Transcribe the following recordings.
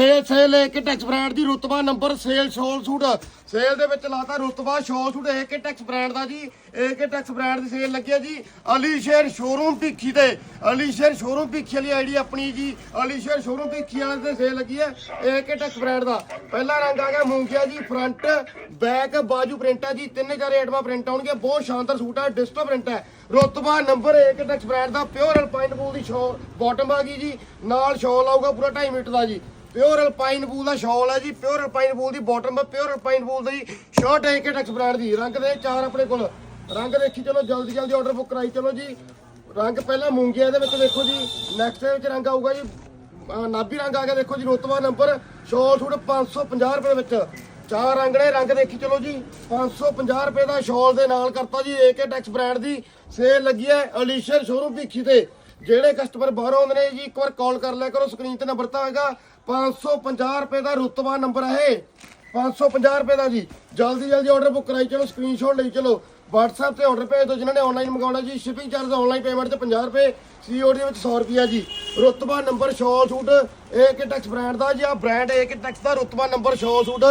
Sale sale, ਇੱਕ Tex brand ਦੀ ਰੁਤਬਾ ਨੰਬਰ ਸੇਲ, ਸ਼ੋਲ, ਸੂਟ। ਸੇਲ ਦੇ ਵਿੱਚ ਲਾਤਾ ਰੁਤਬਾ, ਸ਼ੋਲ, ਸੂਟ, ਇੱਕ ਟੈਕਸ ਬ੍ਰਾਂਡ ਦਾ ਜੀ। ਇੱਕ ਟੈਕਸ ਬ੍ਰਾਂਡ ਦੀ ਸੇਲ ਲੱਗੀ ਹੈ ਜੀ। ਅਲੀ ਸ਼ੇਰ ਸ਼ੋਰੂਮ ਭਿੱਖੀ ਤੇ। ਅਲੀ ਸ਼ੇਰ ਸ਼ੋਰੂਮ ਭਿੱਖੀ ਵਾਲੀ ਆਈਡੀ ਆਪਣੀ ਜੀ। ਅਲੀ ਸ਼ੇਰ ਸ਼ੋਰੂਮ ਭਿੱਖੀ ਵਾਲੇ ਤੇ ਸੇਲ ਲੱਗੀ ਹੈ ਇੱਕ ਟੈਕਸ ਬ੍ਰਾਂਡ ਦਾ। ਪਹਿਲਾ ਰੰਗ ਆ ਗਿਆ ਮੂੰਗਿਆ ਜੀ ਫਰੰਟ ਬੈਕ ਬਾਜੂ ਪ੍ਰਿੰਟ ਹੈ ਜੀ। ਤਿੰਨੇ ਚਾਰ ਏਟਮਾ ਪ੍ਰਿੰਟ ਆਉਣਗੇ ਬਹੁਤ ਸ਼ਾਨਦਾਰ ਸੂਟ ਹੈ ਡਿਸਟੋ ਪ੍ਰਿੰਟ ਹੈ ਰੁਤਬਾ ਨੰਬਰ 1 ਟੈਕਸ ਬ੍ਰਾਂਡ ਦਾ। ਪਿਓਰ ਅਲਪਾਈਨ ਬੂਲ ਦੀ ਸ਼ੋ ਬਾਟਮ ਆ ਗਈ ਜੀ। ਨਾਲ ਸ਼ੋਲ ਆਊਗਾ ਪੂਰਾ 2.5 ਮੀਟਰ ਦਾ ਜੀ। ਪਿਓਰ ਅਲਪਾਈਨ ਬੂਲ ਦਾ ਸ਼ਾਲ ਹੈ ਜੀ, ਪਿਓਰ ਅਲਪਾਈਨ ਬੂਲ ਦੀ ਬਾਟਮ ਹੈ ਪਿਓਰ ਅਲਪਾਈਨ ਬੂਲ ਦੀ ਸ਼ਰਟ ਹੈ, ਇੱਕ ਟੈਕਸ ਬ੍ਰਾਂਡ ਦੀ। ਰੰਗ ਦੇ ਚਾਰ ਆਪਣੇ ਕੋਲ। ਰੰਗ ਦੇਖੀ ਚਲੋ, ਜਲਦੀ ਜਲਦੀ ਆਰਡਰ ਬੁੱਕ ਕਰਾਈ ਚਲੋ ਜੀ। ਰੰਗ ਪਹਿਲਾਂ ਮੂੰਗੀਆ ਇਹਦੇ ਵਿੱਚ ਦੇਖੋ ਜੀ ਨੈਕਸਟ ਦੇ ਵਿੱਚ ਰੰਗ ਆਊਗਾ ਜੀ। ਨਾਭੀ ਰੰਗ ਆ ਗਿਆ, ਦੇਖੋ ਜੀ ਰੁਤਬਾ ਨੰਬਰ ਸ਼ਾਲ ਸੂਟ 550 ਰੁਪਏ ਵਿੱਚ। ਚਾਰ ਰੰਗ ਨੇ, ਰੰਗ ਦੇਖੀ ਚਲੋ ਜੀ। 550 ਰੁਪਏ ਦਾ ਸ਼ਾਲ ਦੇ ਨਾਲ ਕਰਤਾ ਜੀ ਏਕੇ ਟੈਕਸ ਬ੍ਰਾਂਡ ਦੀ। ਸੇਲ ਲੱਗੀ ਹੈ ਅਲੀਸ਼ਰ ਸ਼ੋਰੂਮ ਭਿੱਖੀ ਤੇ। ਜਿਹੜੇ ਕਸਟਮਰ ਬਾਹਰੋਂ ਆਉਂਦੇ ਨੇ ਜੀ, ਇੱਕ ਵਾਰ ਕਾਲ ਕਰ ਲਿਆ ਕਰੋ ਸਕਰੀਨ ਤੇ ਨੰਬਰ ਤਾਂ ਹੈਗਾ। 550 ਰੁਪਏ ਦਾ ਰੁਤਬਾ ਨੰਬਰ ਹੈ ਇਹ। 550 ਰੁਪਏ ਦਾ ਜੀ। ਜਲਦੀ ਜਲਦੀ ਆਰਡਰ ਬੁੱਕ ਕਰਾਈ ਚਲੋ ਸਕਰੀਨਸ਼ਾਟ ਲਈ ਚਲੋ। WhatsApp ਤੇ ਆਰਡਰ ਭੇਜ ਦਿਓ, ਜਿਨ੍ਹਾਂ ਨੇ ਆਨਲਾਈਨ ਮੰਗਾਉਣਾ ਜੀ। ਸ਼ਿਪਿੰਗ ਚਾਰਜ ਆਨਲਾਈਨ ਪੇਮੈਂਟ ਤੇ 50 ਰੁਪਏ ਸੀਓਡੀ ਦੇ ਵਿੱਚ 100 ਰੁਪਿਆ ਜੀ। ਰੁਤਬਾ ਨੰਬਰ ਸ਼ਾਲ ਸੂਟ ਏਕੇ ਟੈਕਸ ਬ੍ਰਾਂਡ ਦਾ ਜੀ। ਆ ਬ੍ਰਾਂਡ ਏਕੇ ਟੈਕਸ ਦਾ ਰੁਤਬਾ ਨੰਬਰ ਸ਼ਾਲ ਸੂਟ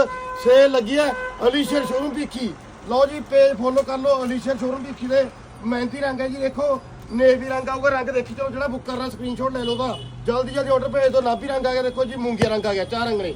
ਸੇਲ ਲੱਗੀ ਹੈ ਅਲੀਸ਼ਰ ਸ਼ੋਰੂਮ ਭੀਖੀ। ਲਓ ਜੀ ਪੇਜ ਫੋਲੋ ਕਰ ਲਓ, ਅਲੀਸ਼ਰ ਸ਼ੋਰੂਮ ਭੀਖੀ ਦੇ। ਮਹਿੰਦੀ ਰੰਗ ਹੈ ਜੀ, ਦੇਖੋ। ਨੇਵੀ ਰੰਗ ਆਊਗਾ, ਰੰਗ ਦੇਖੀ ਚਲੋ ਜਿਹੜਾ ਬੁੱਕ ਕਰਨਾ ਸਕਰੀਨਸ਼ਾਟ ਲੈ ਲਓ ਤਾਂ ਜਲਦੀ ਜਲਦੀ ਆਰਡਰ ਭੇਜ ਦਿਓ, ਨਾਭੀ ਰੰਗ ਆ ਗਿਆ, ਦੇਖੋ ਜੀ, ਮੂੰਗੀਆ ਰੰਗ ਆ ਗਿਆ, ਚਾਰ ਰੰਗ ਨੇ